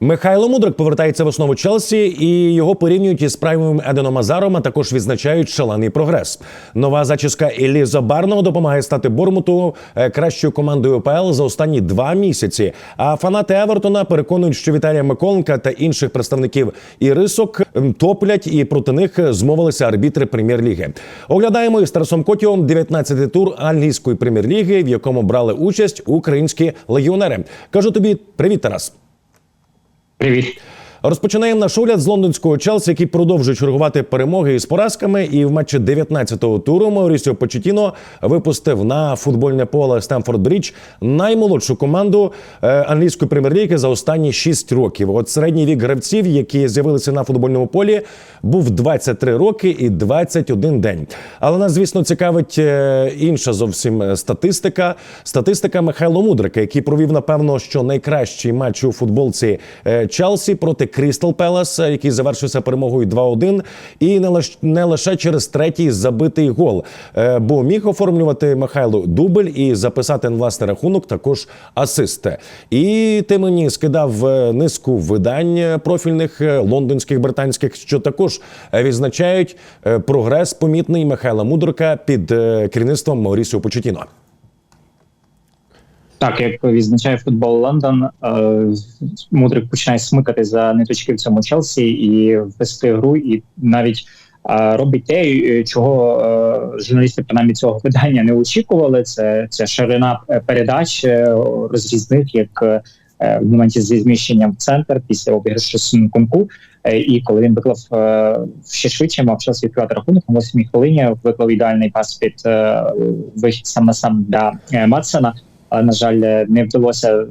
Михайло Мудрик повертається в основу Челсі, і його порівнюють із праймовим Еденом Азаром, а також відзначають шалений прогрес. Нова зачіска Еліза Барного допомагає стати Бормуту е, кращою командою ОПЛ за останні два місяці. А фанати Евертона переконують, що Віталія Миколенка та інших представників ірисок топлять, і проти них змовилися арбітри прем'єр-ліги. Оглядаємо із Тарасом Котіом 19-й тур англійської прем'єр-ліги, в якому брали участь українські легіонери. Кажу тобі, привіт, Тарас. Привіт. Розпочинаємо наш огляд з лондонського Челсі, який продовжує чергувати перемоги із поразками. І в матчі 19-го туру Маурісіо Почетіно випустив на футбольне поле Стемфорд Брідж наймолодшу команду е, англійської прем'єр-ліги за останні 6 років. От середній вік гравців, які з'явилися на футбольному полі, був 23 роки і 21 день. Але нас, звісно, цікавить е, інша зовсім статистика. Статистика Михайло Мудрика, який провів, напевно, що найкращий матч у футболці е, Челсі проти Крістал Пелас, який завершився перемогою 2-1. І не лише, не лише через третій забитий гол, е, бо міг оформлювати Михайло дубль і записати на власний рахунок також асисти. І ти мені скидав е, низку видань профільних е, лондонських британських, що також відзначають прогрес помітний Михайла Мудрика під керівництвом Маурісіо Почетіно. Так, як відзначає футбол Лондон, е, Мудрик починає смикати за ниточки в цьому Челсі і вести гру, і навіть е, робить те, е, чого журналісти принаймні цього видання не очікували. Це, це ширина передач розрізних, як в моменті зі зміщенням в центр після обіграшу Сункунку. І коли він виклав ще швидше, мав час відкривати рахунок на 8 хвилині, виклав ідеальний пас під вихід сам на сам для Матсена. На жаль, е, не вдалося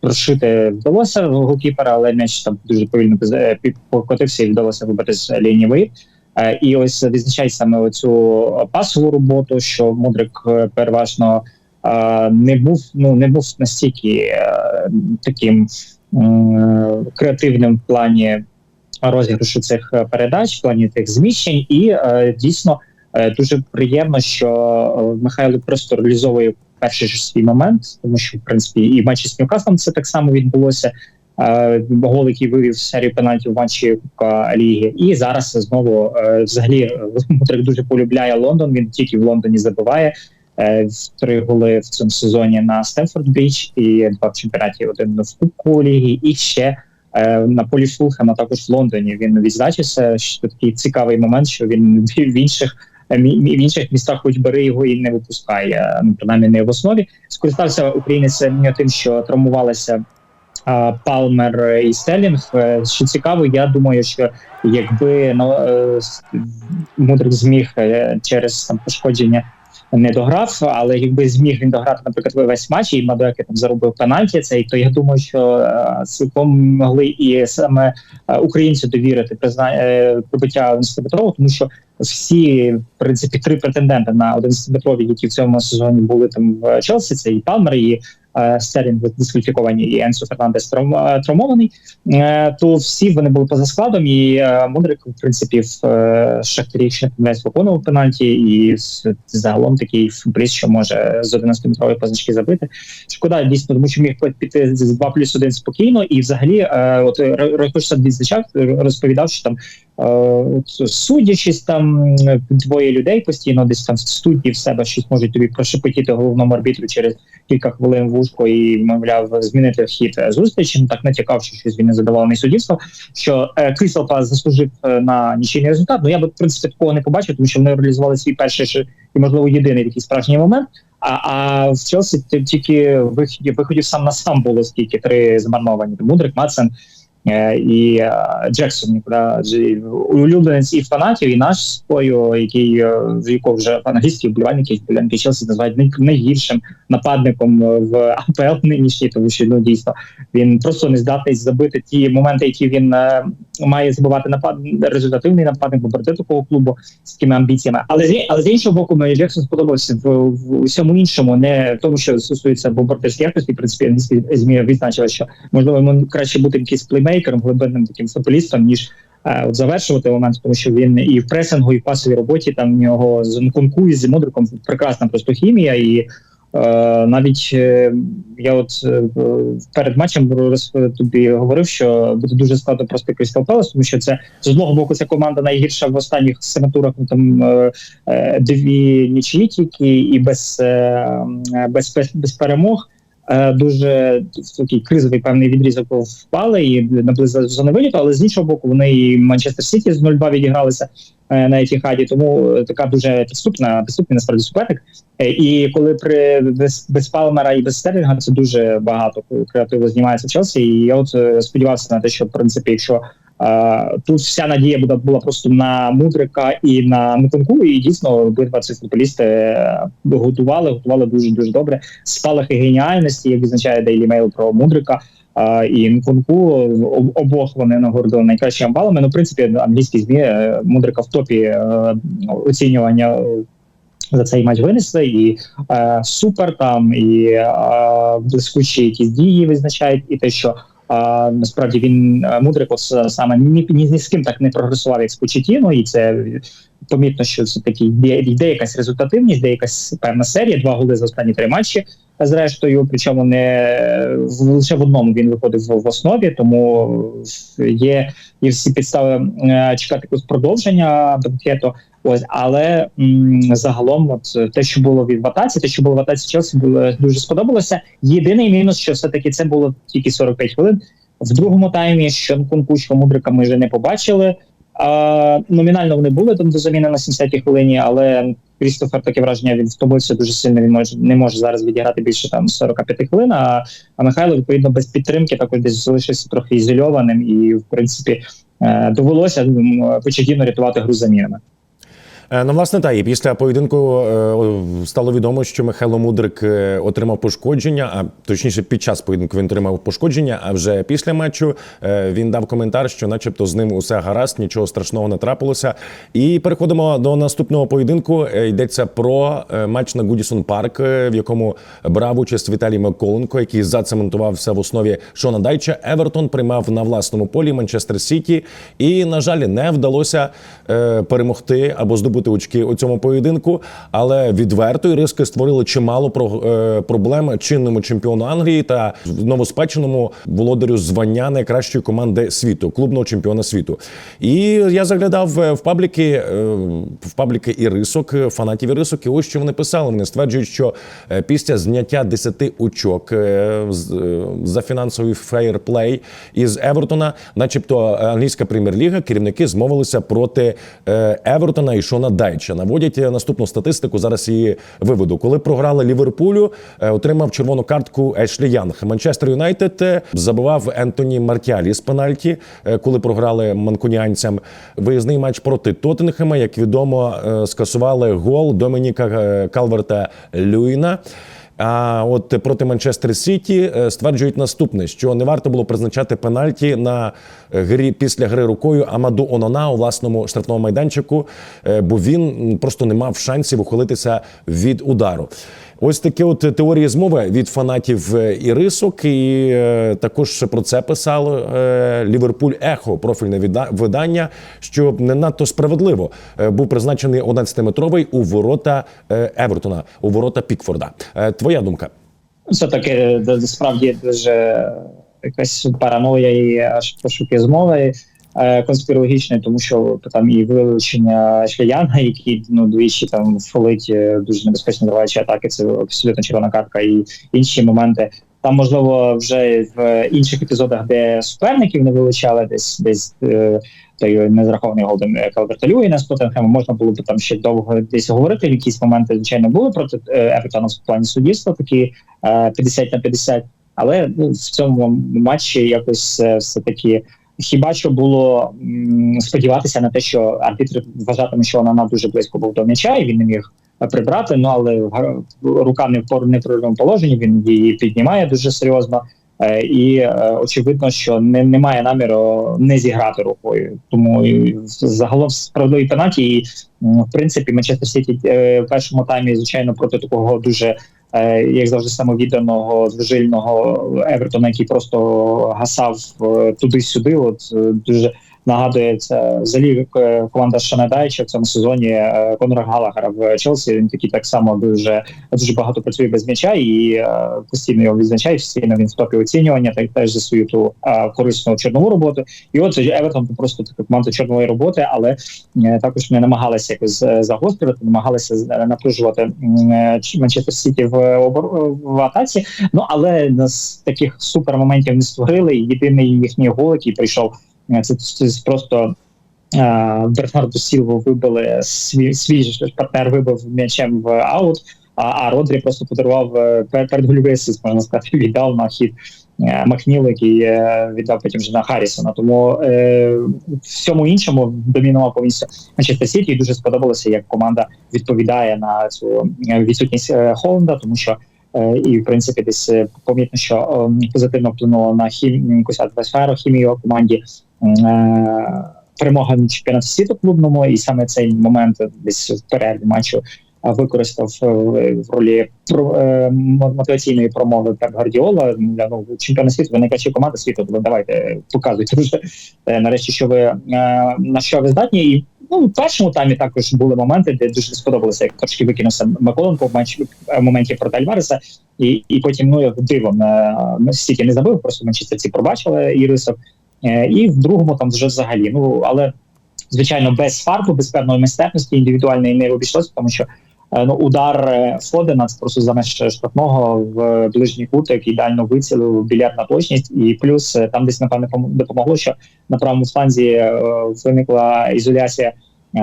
прошити вдалося голкіпера, але м'яч там дуже повільно е, покотився і вдалося вибити з лінії воріт. Е, І ось відзначає саме оцю пасову роботу, що Мудрик переважно не був ну не був настільки таким креативним в плані розіграшу цих передач, в плані тих зміщень, і дійсно дуже приємно, що Михайло просто реалізовує перший ж свій момент, тому що в принципі і в матчі з Ньюкаслом це так само відбулося. Е, Гол, який вивів серію пенальтів в матчі Кубка Ліги, і зараз знову е, взагалі е, Мудрик дуже полюбляє Лондон. Він тільки в Лондоні забиває три голи в цьому сезоні на Стенфорд Біч і два в чемпіонаті один в Кубку Ліги, і ще на полі Фулхема також в Лондоні. Він відзначився. Що такий цікавий момент, що він в інших в інших містах, хоч бери його і не випускає, ну принаймні не в основі. Скористався українець е, тим, що травмувалися а, Палмер і Стелінг. Е, Що цікаво, я думаю, що якби ну, е, Мудрик зміг е, через там пошкодження. Не дограв, але якби зміг він дограти, наприклад, весь матч, і Мадуеки там заробив пенальті цей, то я думаю, що е, цілком могли і саме е, українцю довірити призна... е, прибуття 11-метрового, тому що всі, в принципі, три претенденти на 11-метрові, які в цьому сезоні були там в Челсі, це і Палмер, і е, Стерлінг дискваліфіковані, і Енсо Фернандес е, травмований, е, то всі вони були поза складом, і е, Мудрик, в принципі, в е, Шахтарі ще весь виконував пенальті, і загалом такий футболіст, що може з 11-метрової позначки забити. Шкода, дійсно, тому що міг піти з 2 плюс 1 спокійно, і взагалі, е, от Райкош відзначав, розповідав, що там Е, судячись там двоє людей постійно десь там в студії в себе щось можуть тобі прошепотіти головному арбітру через кілька хвилин в і мовляв змінити хід е, зустрічі. Ну, Так натякав, що щось він не задоволений суддівством. Що е, Крістал Палас заслужив е, на нічийний результат. Ну я би в принципі такого не побачив, тому що вони реалізували свій перший і можливо єдиний такий справжній момент. А, а в Челсі ті- тільки виходів виходів сам на сам було скільки три змарновані. Мудрик, Мацен і е, Джексон, ж- улюбленець і фанатів, і наш спою, який е, з якого вже англійські вболівальники вболівальники Челсі називають най- найгіршим нападником е, в АПЛ нинішній, тому що ну дійсно він просто не здатний забити ті моменти, які він е, має забивати напад результативний нападник, проти такого клубу з такими амбіціями. Але з але з іншого боку, мені Джексон сподобався в, в усьому іншому, не в тому, що стосується бомбардирської якості. В принципі, змі відзначили, що можливо йому краще бути якийсь якимось плеймейкером, глибинним таким футболістом, ніж е, от завершувати момент, тому що він і в пресингу, і в пасовій роботі там в нього з Нкунку і з Мудриком прекрасна просто хімія і. Е, навіть е, я от е, перед матчем роз- тобі говорив, що буде дуже складно просто Крістал Пелес, тому що це з одного боку це команда найгірша в останніх семи турах. Ну, там е, е, дві нічиї тільки і без, е, е, без, без, без перемог. Е, Дуже в такий кризовий певний відрізок впали і наблизили зони виліту, але з іншого боку, вони і Манчестер Сіті з 0-2 відігралися е, на Етіхаді, тому е, така дуже підступна, підступний насправді суперник. І коли при без, без Палмера і без Стерлінга це дуже багато креативу знімається Челсі. І я от сподівався на те, що в принципі, якщо тут вся надія буде була просто на Мудрика і на Нкунку, і дійсно обидва ці футболісти е, готували, готували дуже дуже добре. Спалахи геніальності, як відзначає Daily Mail про Мудрика. А, і Нкунку об- обох вони нагородили найкращими балами. Ну, в принципі, англійські змі е, Мудрика в топі е, оцінювання за цей матч винесли, і е, супер там, і блискучі якісь дії визначають, і те, що е, насправді він е, Мудрик от с- саме ні, ні, ні з ким так не прогресував, як з Почетіно, і це помітно, що це такі йде, якась результативність, йде якась певна серія, два голи за останні три матчі. Зрештою, причому не лише в одному він виходив в, основі, тому є, є всі підстави е, чекати якогось продовження бенкету. Ось, але м, загалом, от те, що було від Ватаці, те, що було в Ватаці Челсі, було дуже сподобалося. Єдиний мінус, що все таки це було тільки 45 хвилин. В другому таймі що Нкунку, Мудрика ми вже не побачили. А, номінально вони були там до заміни на 70-й хвилині, але Крістофер таке враження він втомився дуже сильно. Він може не може зараз відіграти більше там 45 хвилин. А, а Михайло відповідно без підтримки також десь залишився трохи ізольованим, і в принципі е, довелося м, рятувати гру замінами. Е, Ну, власне, так, і після поєдинку е, стало відомо, що Михайло Мудрик е, отримав пошкодження, а точніше, під час поєдинку він отримав пошкодження. А вже після матчу він дав коментар, що, начебто, з ним усе гаразд, нічого страшного не трапилося. І переходимо до наступного поєдинку. Йдеться про матч на Гудісон Парк, в якому брав участь Віталій Миколенко, який зацементувався в основі Шона Дайча. Евертон приймав на власному полі Манчестер Сіті, і на жаль, не вдалося перемогти або здобути очки у цьому поєдинку. Але відверто риски створили чимало е, проблем чинному чемпіону Англії та новоспеченому володарю звання найкращої команди світу, клубного чемпіона світу. І я заглядав е, в пабліки, е, в пабліки і рисок, фанатів і рисок, і ось що вони писали. Вони стверджують, що після зняття 10 очок за фінансовий фейрплей із Евертона, начебто англійська прем'єр-ліга, керівники змовилися проти Евертона і Шона Дайча. Наводять е, наступну статистику. Зараз її виведу. Коли програли Ліверпулю, е, отримав червону картку Ешлі Янг. Манчестер Юнайтед е, забивав Ентоні Мартіалі з пенальті, коли програли манкуніанцям. Виїзний матч проти Тоттенхема, як відомо, скасували гол Домініка Калверта Люїна. А от проти Манчестер Сіті е, стверджують наступне: що не варто було призначати пенальті на е, грі після гри рукою Амаду Онона у власному штрафному майданчику, е, бо він просто не мав шансів ухилитися від удару. Ось такі от теорії змови від фанатів е, і рисок, і е, також про це писало е, Ліверпуль Ехо, профільне видання, що не надто справедливо був призначений 11-метровий у ворота Евертона, у ворота Пікфорда. Твоя думка? Це таке справді дуже якась параноя і аж пошуки змови е, конспірологічної, тому що там і вилучення Шліянга, який ну двічі там фолить е, дуже небезпечно триваючі атаки. Це абсолютно червона картка і інші моменти. Там, можливо, вже в інших епізодах, де суперників не вилучали, десь десь е, той незрахований голден Калверта Люїна з Тоттенхемом, можна було б там ще довго десь говорити. Якісь моменти, звичайно, були проти Евертона в плані суддівства, такі е, 50 на 50, але ну, в цьому матчі якось все таки. Хіба що було сподіватися на те, що арбітр вважатиме, що вона дуже близько був до м'яча, і він не міг е, прибрати. Ну але рука не в неправильному положенні. Він її піднімає дуже серйозно. Е, І е, очевидно, що не немає наміру не зіграти рукою. Тому загалом справедливий пенальті. І в принципі Манчестер Сіті в першому таймі, звичайно, проти такого дуже як завжди самовідданого звижильного Евертона, який просто гасав е, туди-сюди. От е, дуже нагадує це взагалі е, команда Шанадайча в цьому сезоні е, Конора Галагера в Челсі. Він такий так само дуже дуже багато працює без м'яча і е, постійно його відзначає. Постійно він в топі оцінювання, та й теж за свою ту корисну чорнову роботу. І от Евертон просто така команда чорнової роботи, але також не намагалися якось загострити, намагалися е, напружувати Манчестер Сіті в обор- в атаці. Ну але нас таких супер моментів не створили. Єдиний їхній гол, який прийшов, це, це просто. е, Бернарду Сілву вибили свій свій партнер вибив м'ячем в аут. А, а Родрі просто подарував е, передгольовий асист, можна сказати, віддав на хід е, який е, віддав потім вже на Харрісона. Тому е, всьому іншому домінував повністю Манчестер Сіті. І дуже сподобалося, як команда відповідає на цю е, відсутність е, Холланда, тому що е, і в принципі десь е, помітно, що е, позитивно вплинуло на хім якусь атмосферу хімію команді. Е, Перемога на чемпіонаті світу клубному, і саме цей момент десь в перерві матчу використав е, в ролі е, мотиваційної промови Пеп Гвардіола. Для ну чемпіона світу, ви найкраща команда світу. Давайте показуйте вже е, нарешті, що ви е, на що ви здатні. І ну в першому таймі також були моменти, де дуже сподобалося, як трошки викинувся Маколенко в матчі в моменті проти Альвареса, і, і потім ну дивом е, Сіті не забив, просто манчестерці пробачили Ірисов. Е, І в другому там вже взагалі. Ну але звичайно, без фарту, без певної майстерності індивідуальної не обійшлося, тому що е, ну удар е, Фодена просто за меж штрафного в ближній кут, який ідеально вицілив більярдна точність, і плюс там десь напевне пом- допомогло, що на правому фланзі виникла ізоляція.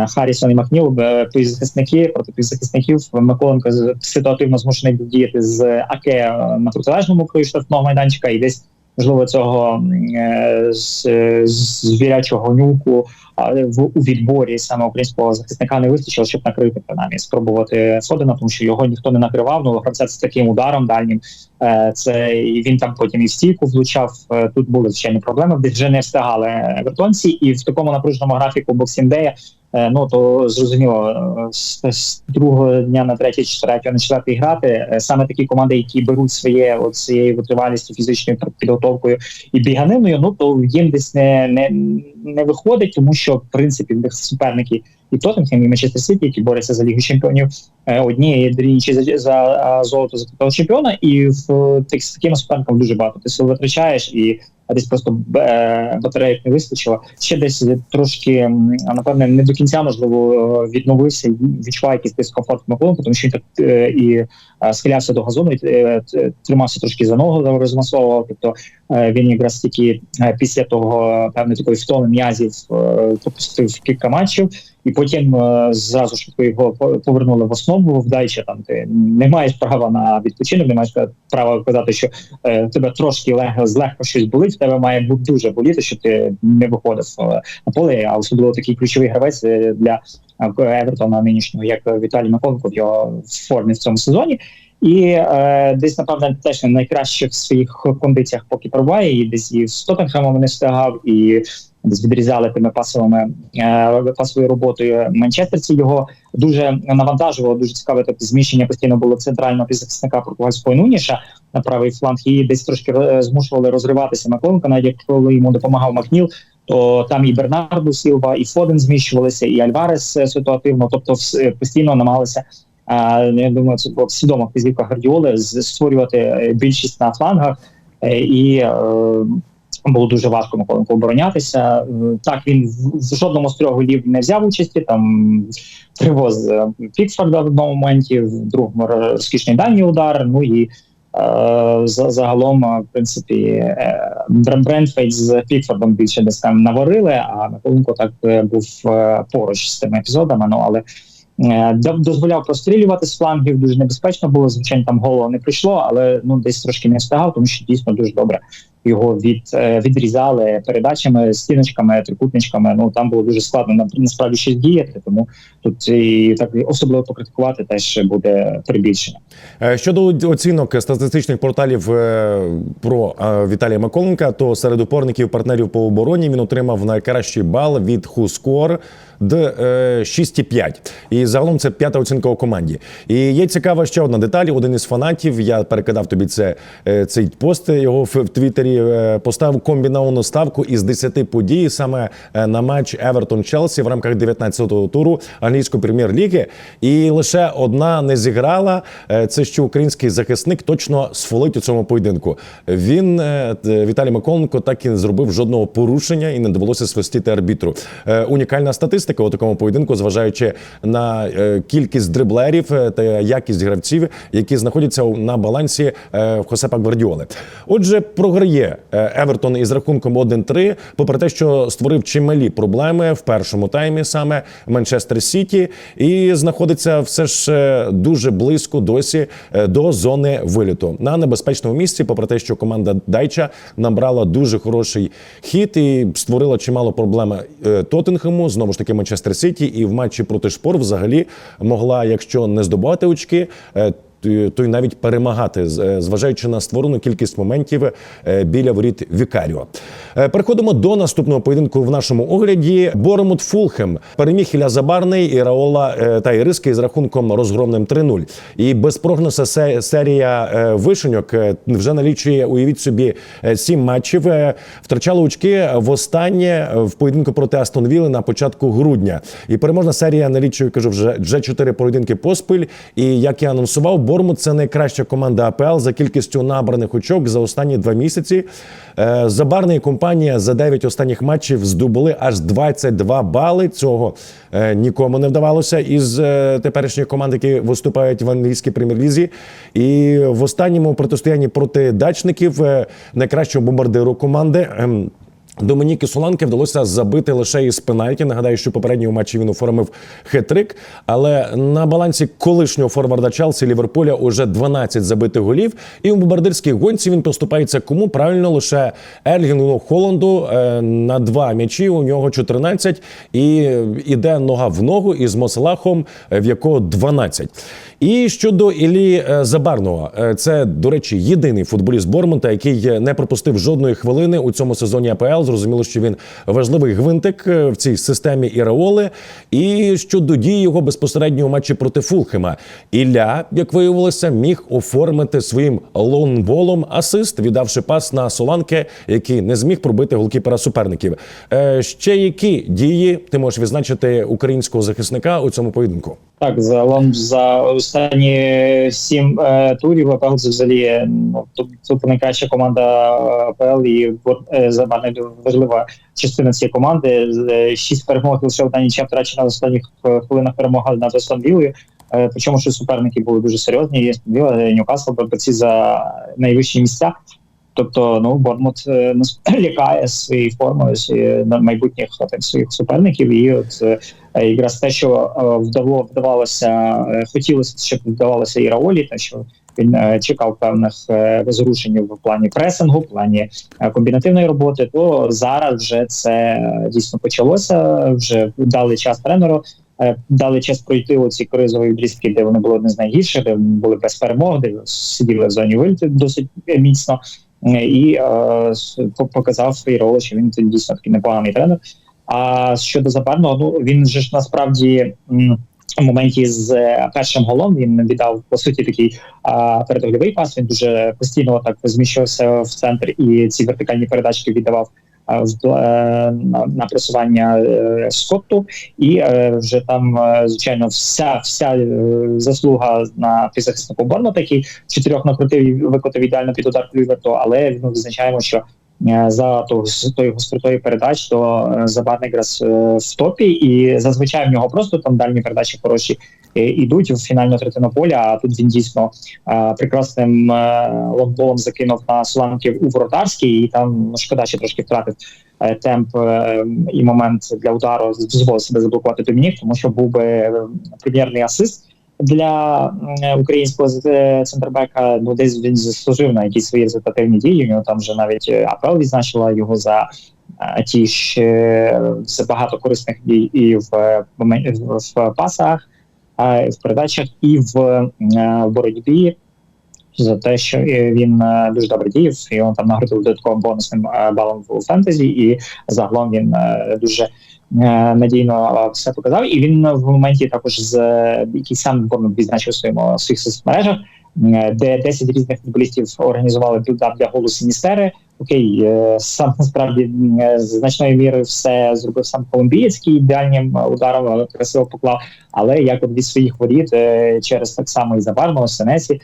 Харрісон і Макніл, півзахисники проти півзахисників Миколенко ситуативно змушений діяти з АК е, на протилежному штрафного майданчика, і десь можливо цього е, звірячого нюку в у відборі саме українського захисника не вистачило, щоб накрити принаймні спробувати Фодена, тому що його ніхто не накривав. Ну гравця з таким ударом дальнім. Е, Це і він там потім і стійку влучав. Е, Тут були звичайні проблеми, де вже не встигали евертонці, і в такому напруженому графіку боксіндея. Е, Ну то зрозуміло, е, з, з другого дня на третій, чи на четвертий грати е, саме такі команди, які беруть своє от цією витривалістю, фізичною підготовкою і біганиною, ну то їм десь не, не, не виходить, тому що в принципі в них суперники і Тоттенхем, і Манчестер Сіті, які борються за лігу чемпіонів, е, одні інші за, за а, золото за чемпіона, і в е, тих з такими суперниками дуже багато. Ти сил витрачаєш і а десь просто е, батареїк не вистачило. Ще десь трошки напевне не до кінця можливо е, відновився відчуває якийсь дискомфорт Маколонку, тому що він так е, і е, схилявся до газону, і е, тримався трошки за ногу розмасовував. Тобто е, він якраз тільки е, після того певної такої втоми м'язів е, пропустив кілька матчів. І потім е, зразу швидко його по- повернули в основу. Вдача там ти не маєш права на відпочинок, не маєш права казати, що е, тебе трошки легко злегка щось болить. В тебе має бути дуже боліти, щоб ти не виходив е, на поле. А особливо такий ключовий гравець е, для Евертона нинішнього, як Віталій Маконко в його формі в цьому сезоні. І е, десь, напевно, теж найкраще в своїх кондиціях поки пробуває, і десь і з Тоттенхемом не встигав, і відрізали тими пасовими е, пасовою роботою манчестерці. Його дуже навантажувало, дуже цікаве тобто, зміщення постійно було центрального півзахисника португальського Нуніша на правий фланг, і десь трошки е, змушували розриватися Маконка, навіть коли йому допомагав Макніл. То там і Бернарду Сілва, і Фоден зміщувалися, і Альварес е, ситуативно, тобто постійно намагалися. Я думаю, це була свідома вказівка Гвардіоли з- створювати більшість на флангах, і було дуже важко Миколенко оборонятися. Е, Так він в жодному з трьох голів не взяв участі. Там привоз е, Пікфорда в одному моменті, в другому розкішний дальній удар. Ну і е, загалом, е, в принципі, е, Бр- Брентфейд з Пікфордом більше десь там наварили, а Миколенко так був поруч з тими епізодами. Ну але дозволяв прострілювати з флангів, дуже небезпечно було. Звичайно, там голову не прийшло, але ну десь трошки не встигав, тому що дійсно дуже добре його від е, відрізали передачами, стіночками, трикутничками. Ну там було дуже складно на- насправді щось діяти. Тому тут і так особливо покритикувати теж буде перебільшення. Е, Щодо оцінок статистичних порталів е, про Віталія Миколенка, то серед опорників партнерів по обороні він отримав найкращий бал від Хускор Д е, 6,5. І загалом це п'ята оцінка у команді. І є цікава ще одна деталь. Один із фанатів. Я перекидав тобі це цей пост його в Твіттері. Твіттері е, поставив комбіновану ставку із 10 подій саме е, на матч Евертон Челсі в рамках 19-го туру англійської прем'єр-ліги. І лише одна не зіграла. Е, Це що український захисник точно сфолить у цьому поєдинку. Він Віталій Миколенко так і не зробив жодного порушення і не довелося свистіти арбітру. Унікальна статистика у такому поєдинку, зважаючи на кількість дриблерів та якість гравців, які знаходяться на балансі е, Хосепа Гвардіоли. Отже, програє е, Евертон із рахунком 1-3, попри те, що створив чималі проблеми в першому таймі саме Манчестер Сіті, і знаходиться все ж е, дуже близько досі е, до зони виліту на небезпечному місці, попри те, що команда Дайча набрала дуже хороший хід і створила чимало проблем е, Тоттенхему, знову ж таки Манчестер Сіті, і в матчі проти Шпор взагалі могла, якщо не здобувати очки. Е, То й навіть перемагати, е, зважаючи на створену кількість моментів е, біля воріт Вікаріо. Переходимо до наступного поєдинку в нашому огляді. Боремут Фулхем переміг Ілля Забарний і Раола та Іриски з рахунком розгромним 3-0. І без прогнозу серія вишеньок вже налічує, уявіть собі, сім матчів. Втрачали очки востаннє в поєдинку проти Астон Вілли на початку грудня. І переможна серія налічує, кажу, вже, вже чотири поєдинки поспіль. І як я анонсував, Бормут це найкраща команда АПЛ за кількістю набраних очок за останні два місяці. Е, Забарна і компанія за 9 останніх матчів здобули аж 22 бали. Цього е, нікому не вдавалося із е, теперішньої команди, які виступають в англійській прем'єр-лізі. І в останньому протистоянні проти дачників найкращого бомбардиру команди. Домініки Соланки вдалося забити лише із пенальті. Нагадаю, що попередньому матчі він оформив хет-трик. Але на балансі колишнього форварда Челсі Ліверпуля уже 12 забитих голів. І у бомбардирській гонці він поступається кому правильно лише Ерлінгу Холланду е, на два м'ячі. У нього 14. І іде нога в ногу із Моселахом, е, в якого 12. І щодо Іллі е, Забарного, Е, це, до речі, єдиний футболіст Бормонта, який не пропустив жодної хвилини у цьому сезоні АПЛ. Зрозуміло, що він важливий гвинтик е, в цій системі Іраоли. І щодо дії його безпосередньо у матчі проти Фулхема, Ілля, як виявилося, міг оформити своїм лоунболом асист, віддавши пас на Соланке, який не зміг пробити голкіпера суперників. Е, Ще які дії ти можеш відзначити українського захисника у цьому поєдинку? Так, загалом за останні сім е, турів АПЛ це взагалі ну, тут, найкраща команда АПЛ і е, Забарний важлива частина цієї команди. Е, Шість перемог лише одна нічия втрачена в останніх е, хвилинах перемога над Астон Віллою. Е, Причому що суперники були дуже серйозні. Вілла, е, Ньюкасл борці за найвищі місця. Тобто, ну Бормут е, нас лякає своєю формою на майбутніх своїх суперників. І от е, е, якраз те, що е, вдало вдавалося, е, хотілося, щоб вдавалося і Раолі, те, що він е, чекав певних е, зрушень в плані пресингу, в плані е, комбінативної роботи. То зараз вже це е, дійсно почалося. Вже дали час тренеру. е, Дали час пройти оці кризові відрізки, де вони були одне з найгірших, де були без перемог, де сиділи в зоні вильти досить міцно Е, і е, показав свої ролі, що він дійсно такий непоганий тренер. А щодо Забарного, ну він же ж насправді в моменті з е, першим голом він віддав по суті такий а, передоглівий пас. Він дуже постійно так зміщувався в центр і ці вертикальні передачки віддавав. а, е, На, просування е, Скотту, і вже там, звичайно, вся вся заслуга на півзахиснику Бормота, який чотирьох накрутив і викотив ідеально під удар Клюверту, але ну, визначаємо, що за ту з тою гостротою передач, то е, Забарник якраз е, в топі, і зазвичай в нього просто там дальні передачі хороші е, ідуть в фінальну третину поля. А тут він дійсно е, прекрасним е, лонгболом закинув на Соланків у воротарський, і там ну, шкода, що трошки втратив е, темп е, і момент для удару дозволив себе заблокувати Домінік, тому що був би е, прем'єрний асист для українського з- центрбека. Ну десь він заслужив на якісь свої результативні дії. У нього там вже навіть е, АПЛ відзначила його за. е, Ті ж е, за багато корисних дій і в, е, в пасах, е, в передачах, і е, в боротьбі за те, що він е, дуже добре діяв, і він там нагородив додатковим бонусним е, балом в фентезі, і загалом він е, дуже надійно все показав. І він в моменті також з який сам відзначив своєму своїх соцмережах, де 10 різних футболістів організували білдап для голу Сіністери. окей, сам насправді значною мірою все зробив сам колумбієць, який ідеальним ударом красиво поклав. Але як від своїх воріт через так само і Забарного, Сенесі,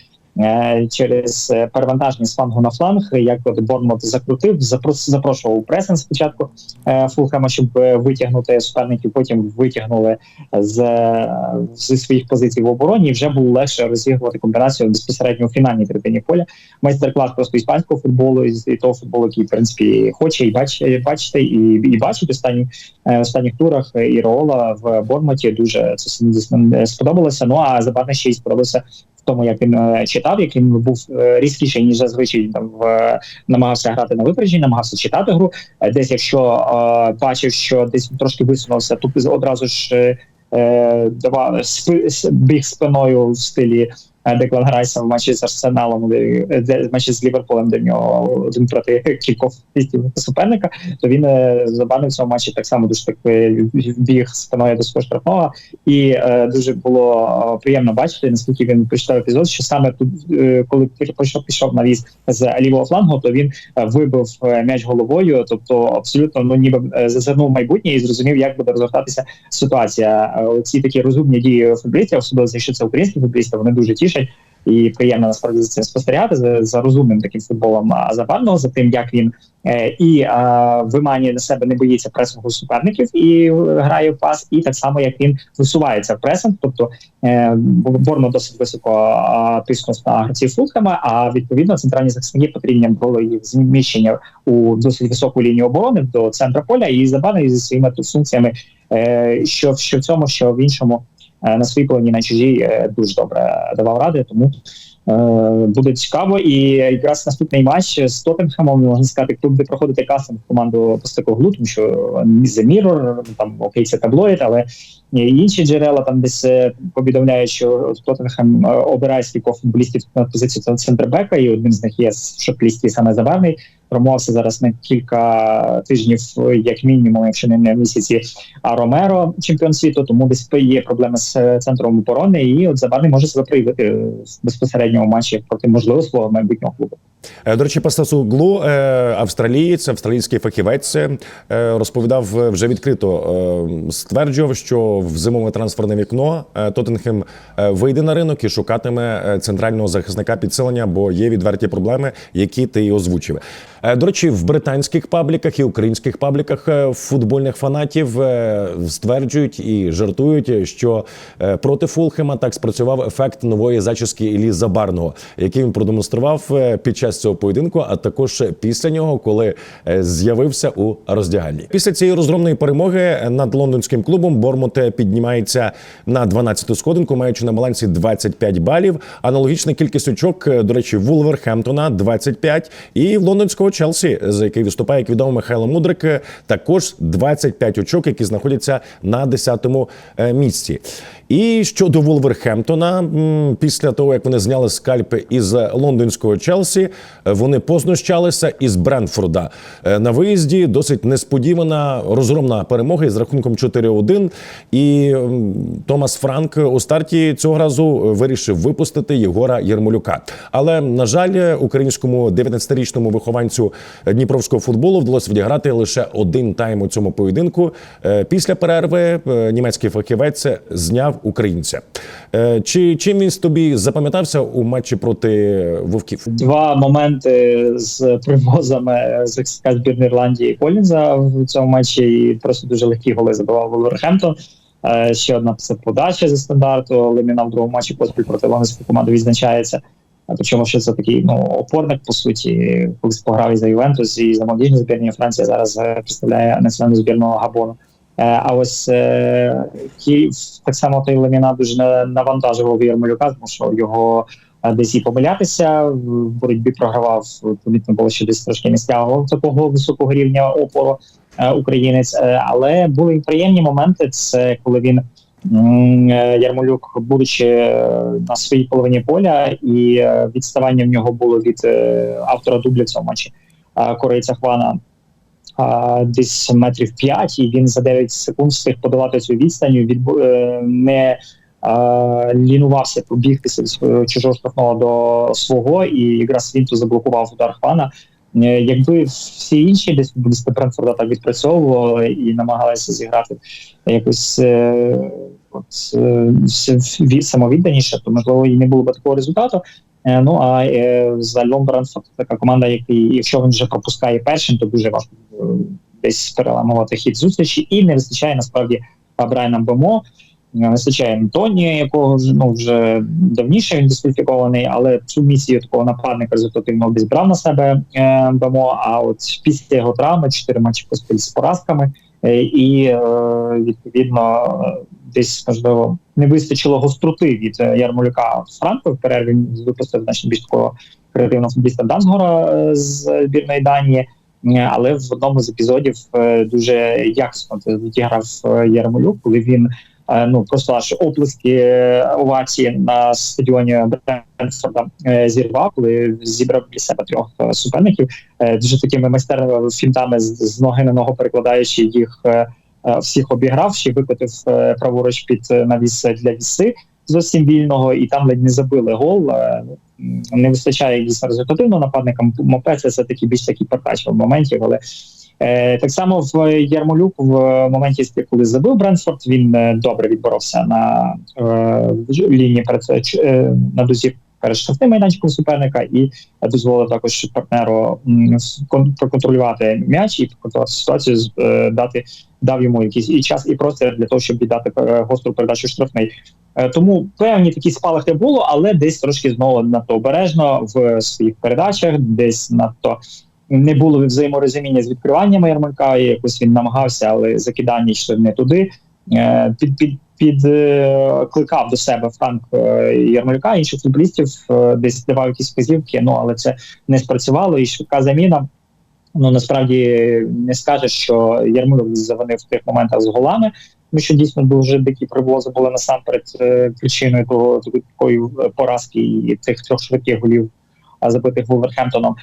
через е, перевантаження з флангу на фланг, як от Бормут закрутив, запрошував пресинг спочатку е, Фулхема, щоб е, витягнути суперників, потім витягнули з, е, зі своїх позицій в обороні, і вже було легше розігрувати комбінацію безпосередньо у фінальній третині поля. Майстер-клас просто іспанського футболу і того футболу, який в принципі хоче і бачить, бачити, і, і бачить останні е, останніх турах і Рола в Бормуті дуже це е, сподобалося. Ну а забарне ще й сподобалося в тому, як він е, читав, як він був е, різкіший ніж зазвичай там в намагався грати на випередженні, намагався читати гру. Е, Десь, якщо е, бачив, що десь трошки висунувся, тут одразу ж е, е, давав біг спиною в стилі е, Деклан Грайса в матчі з Арсеналом, де, де в матчі з Ліверпулем, де в нього один проти кількох суперника, то він е, забанив в цьому матчі так само дуже так біг спиною до свого штрафного. І е, дуже було е, приємно бачити, наскільки він прочитав епізод, що саме тут, е, коли пішов, пішов навіз з лівого флангу, то він е, вибив м'яч головою, тобто абсолютно ну ніби зазирнув майбутнє і зрозумів, як буде розгортатися ситуація. Е, Ці такі розумні дії футболістів, особливо якщо це українські футболісти, вони дуже тішать. І приємно насправді за цим спостерігати за, за розумним таким футболом Забарного, за тим, як він е, і е, виманює на себе, не боїться пресингу суперників і е, грає в пас, і так само як він висувається в пресинг. Тобто е, Борно досить високо е, тиснув на гравців Фулхема, а відповідно центральні захисники потрібні було їх зміщення у досить високу лінію оборони до центра поля і Забарний зі своїми тут функціями, е, що, що в цьому, що в іншому на своїй половині на чужій е, дуже добре давав ради, тому е, буде цікаво. І якраз наступний матч з Тоттенхемом, можна сказати, тут буде проходити кастинг команду Постекоглу, тому що The Mirror, там окей, це таблоїд, але інші джерела там десь е, повідомляють, що Тоттенхем е, обирає стількох футболістів на позицію центрбека, і одним з них є в шорт-лісті саме Забарний. Промовився зараз на кілька тижнів, як мінімум, якщо не місяці. А Ромеро чемпіон світу, тому десь є проблеми з е, центром оборони, і от Забарний може себе проявити в безпосередньому матчі проти можливо свого майбутнього клубу. Е, До речі, Пастасу Глу, е, австралієць, австралійський фахівець, е, розповідав вже відкрито, стверджував, що в зимове трансферне вікно Тоттенхем вийде на ринок і шукатиме центрального захисника підсилення, бо є відверті проблеми, які ти і озвучив. До речі, в британських пабліках і українських пабліках футбольних фанатів стверджують і жартують, що проти Фулхема так спрацював ефект нової зачіски Іллі Забарного, який він продемонстрував під час цього поєдинку, а також після нього, коли е, з'явився у роздягальні. Після цієї розгромної перемоги над лондонським клубом Бормут е, піднімається на 12-ту сходинку, маючи на балансі 25 балів. Аналогічна кількість очок, е, до речі, Вулверхемптона 25 і лондонського Челсі, за який виступає, як відомо, Михайло Мудрик, е, також 25 очок, які знаходяться на 10-му е, місці. І щодо Вулверхемптона, після того як вони зняли скальпи із лондонського Челсі, е, вони познущалися із Бренфорда Е, на виїзді. Досить несподівана розгромна перемога із рахунком 4-1. І Томас Франк у старті цього разу вирішив випустити Єгора Єрмолюка. Але на жаль, українському 19-річному вихованцю дніпровського футболу вдалося відіграти лише один тайм у цьому поєдинку. Е, Після перерви німецький фахівець зняв українця. Е, Чи чим він тобі запам'ятався у матчі проти вовків? Два моменти з привозами захисника збірної Ірландії Колінза в цьому матчі, і просто дуже легкі голи забивав Вулверхемптон. Е, Ще одна це подача зі стандарту. Леміна в другому матчі поспіль проти лондонської команди відзначається. Причому що це такий ну опорник, по суті, колись пограв і за Ювентус, і за молодіжну збірні Франції зараз е, представляє національну збірну Габону. Е, А ось е, Київ так само той Леміна дуже на- навантажував Єрмолюка, тому що його е, десь і помилятися в боротьбі програвав. Помітно було, що десь трошки не стягував такого високого рівня опору українець. Але були і приємні моменти. Це коли він Ярмолюк, будучи на своїй половині поля, і відставання в нього було від автора дубля в цьому матчі корейця Хвана. Десь метрів 5, і він за 9 секунд встиг подолати цю відстань, від е, не а, лінувався побігти з чужого штрафного до свого, і якраз він тут заблокував удар Хвана. Е, Якби всі інші десь футболісти Бренфорда так відпрацьовували і намагалися зіграти якось е, от, е, самовідданіше, то можливо і не було б такого результату. Ну а е, загалом Бренфорд така команда, який, якщо він вже пропускає першим, то дуже важко десь переламувати хід зустрічі, і не вистачає насправді Брайана Бемо. Не вистачає Антонія, якого ну вже давніше він дискваліфікований, але цю місію такого нападника результативного десь брав на себе е, Бемо. А от після його травми чотири матчі поспіль з поразками, е, і е, відповідно е, десь можливо не вистачило гостроти від е, Ярмолюка Франко в перерві. Він випустив значно більш такого креативного футболіста Дансгора е, з збірної Данії. Е, Але в одному з епізодів е, дуже якісно відіграв е, Ярмолюк, коли він ну просто аж оплески овації на стадіоні Бренфорда зірвав, коли зібрав для себе трьох суперників, дуже такими майстерними фінтами з, ноги на ногу перекладаючи їх. Всіх обіграв, ще викотив праворуч під навіс для віси зовсім вільного, і там ледь не забили гол. Е, Не вистачає дійсно результативного нападника. Мопе це все таки більш такий партач в моментів, але Е, так само в Ярмолюк в моменті, коли забив Бренфорд, він е, добре відборовся на лінії перед на дозі перед штрафним майданчиком суперника і дозволив також партнеру проконтролювати м'яч і проконтролювати ситуацію, дати дав йому якийсь і час, і простір для того, щоб віддати гостру передачу штрафний. Е, Тому певні такі спалахи було, але десь трошки знову надто обережно в своїх передачах, десь надто не було взаєморозуміння з відкриваннями Ярмолька, і якось він намагався, але закидання йшли не туди. Е, Під під під е, до себе Франк е, Ярмолька, інших футболістів десь давав якісь вказівки, ну але це не спрацювало. І швидка заміна. Ну насправді не скажеш, що Ярмолюк завинив в тих моментах з голами, тому що дійсно дуже дикі привози були насамперед е, причиною того такої е, поразки і тих трьох швидких голів забитих Вулверхемптоном.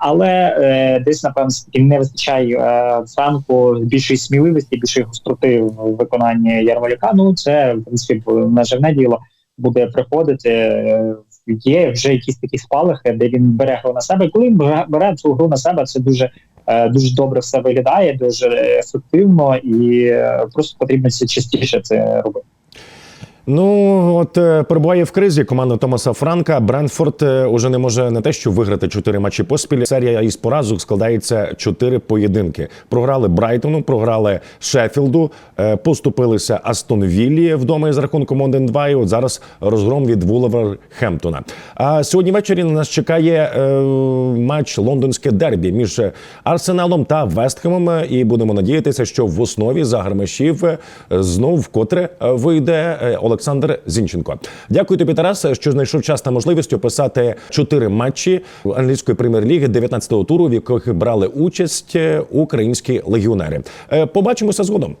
Але е, десь напевно не вистачає е, Франку більшої сміливості, більшої гостроти в виконанні Ярмоляка. Ну це в принципі наживне діло буде приходити. Е, Є вже якісь такі спалахи, де він бере гру на себе. Коли він бере- цю гру на себе, це дуже дуже добре все виглядає, дуже ефективно, і е, просто потрібно частіше це робити. Ну от е, перебуває в кризі команда Томаса Франка. Бренфорд е, уже не може не те, що виграти чотири матчі поспіль. Серія із поразок складається чотири поєдинки. Програли Брайтону, програли Шеффілду, е, поступилися Астон Віллі вдома із рахунком 1-2, І от зараз розгром від Вулверхемптона. А сьогодні ввечері на нас чекає матч лондонське дербі між Арсеналом та Вестхемом. І будемо надіятися, що в основі за гармашів е, знов вкотре вийде е, Олександр Зінченко. Дякую тобі, Тарас, що знайшов час та можливість описати чотири матчі англійської прем'єр-ліги 19-го туру, в яких брали участь е, українські легіонери. Е, Побачимося згодом.